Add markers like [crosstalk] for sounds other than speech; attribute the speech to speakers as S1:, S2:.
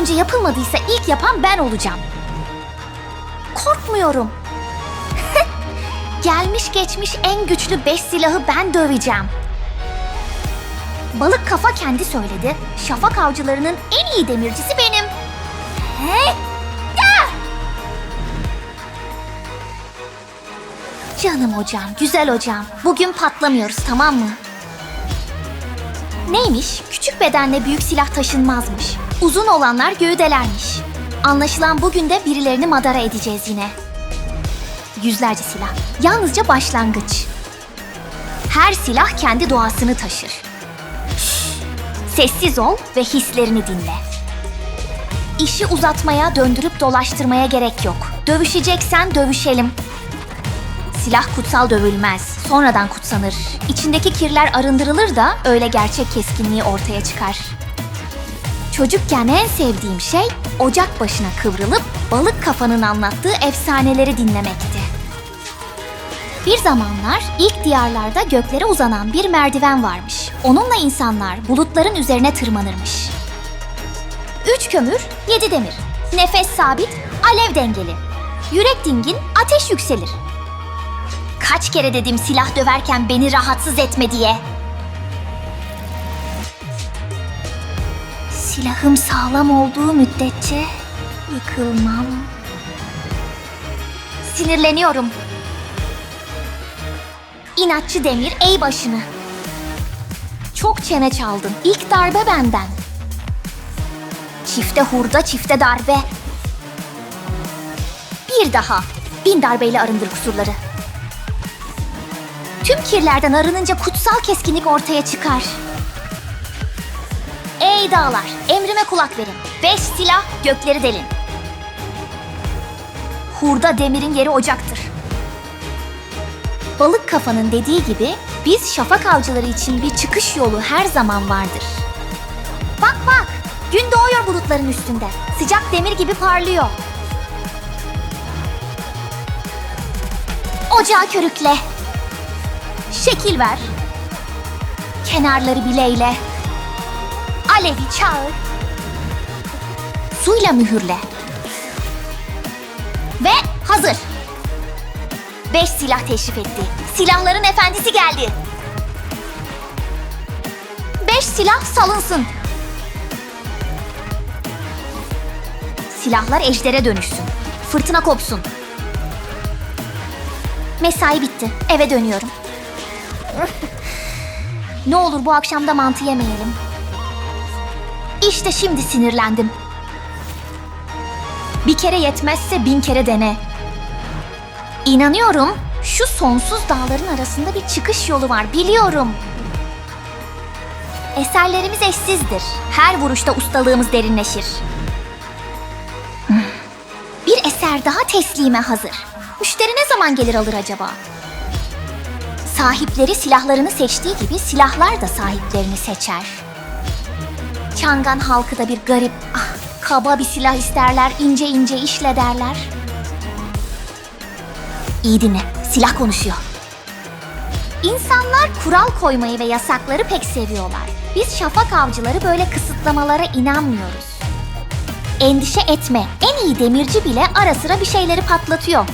S1: önce yapılmadıysa ilk yapan ben olacağım. Korkmuyorum. [laughs] Gelmiş geçmiş en güçlü beş silahı ben döveceğim. Balık kafa kendi söyledi. Şafak avcılarının en iyi demircisi benim. He? Ya! Canım hocam, güzel hocam. Bugün patlamıyoruz tamam mı? Neymiş? Küçük bedenle büyük silah taşınmazmış. Uzun olanlar gövdelermiş. Anlaşılan bugün de birilerini madara edeceğiz yine. Yüzlerce silah. Yalnızca başlangıç. Her silah kendi doğasını taşır. Sessiz ol ve hislerini dinle. İşi uzatmaya, döndürüp dolaştırmaya gerek yok. Dövüşeceksen dövüşelim. Silah kutsal dövülmez, sonradan kutsanır. İçindeki kirler arındırılır da öyle gerçek keskinliği ortaya çıkar. Çocukken en sevdiğim şey ocak başına kıvrılıp balık kafanın anlattığı efsaneleri dinlemekti. Bir zamanlar ilk diyarlarda göklere uzanan bir merdiven varmış. Onunla insanlar bulutların üzerine tırmanırmış. Üç kömür, yedi demir. Nefes sabit, alev dengeli. Yürek dingin, ateş yükselir. Kaç kere dedim silah döverken beni rahatsız etme diye. Silahım sağlam olduğu müddetçe yıkılmam. Sinirleniyorum. İnatçı demir ey başını. Çok çene çaldın. İlk darbe benden. Çifte hurda çifte darbe. Bir daha. Bin darbeyle arındır kusurları. Tüm kirlerden arınınca kutsal keskinlik ortaya çıkar. Ey dağlar, emrime kulak verin. Beş silah gökleri delin. Hurda demirin yeri ocaktır. Balık kafanın dediği gibi biz şafak avcıları için bir çıkış yolu her zaman vardır. Bak bak, gün doğuyor bulutların üstünde. Sıcak demir gibi parlıyor. Ocağı körükle. Şekil ver. Kenarları bileyle. Alevi çağır. Suyla mühürle. Ve hazır. Beş silah teşrif etti. Silahların efendisi geldi. Beş silah salınsın. Silahlar ejdere dönüşsün. Fırtına kopsun. Mesai bitti. Eve dönüyorum. [laughs] ne olur bu akşam da mantı yemeyelim. İşte şimdi sinirlendim. Bir kere yetmezse bin kere dene. İnanıyorum şu sonsuz dağların arasında bir çıkış yolu var biliyorum. Eserlerimiz eşsizdir. Her vuruşta ustalığımız derinleşir. Bir eser daha teslime hazır. Müşteri ne zaman gelir alır acaba? Sahipleri silahlarını seçtiği gibi silahlar da sahiplerini seçer. Çangan halkı da bir garip, ah, kaba bir silah isterler, ince ince işle derler. İyi dinle, silah konuşuyor. İnsanlar kural koymayı ve yasakları pek seviyorlar. Biz şafak avcıları böyle kısıtlamalara inanmıyoruz. Endişe etme, en iyi demirci bile ara sıra bir şeyleri patlatıyor.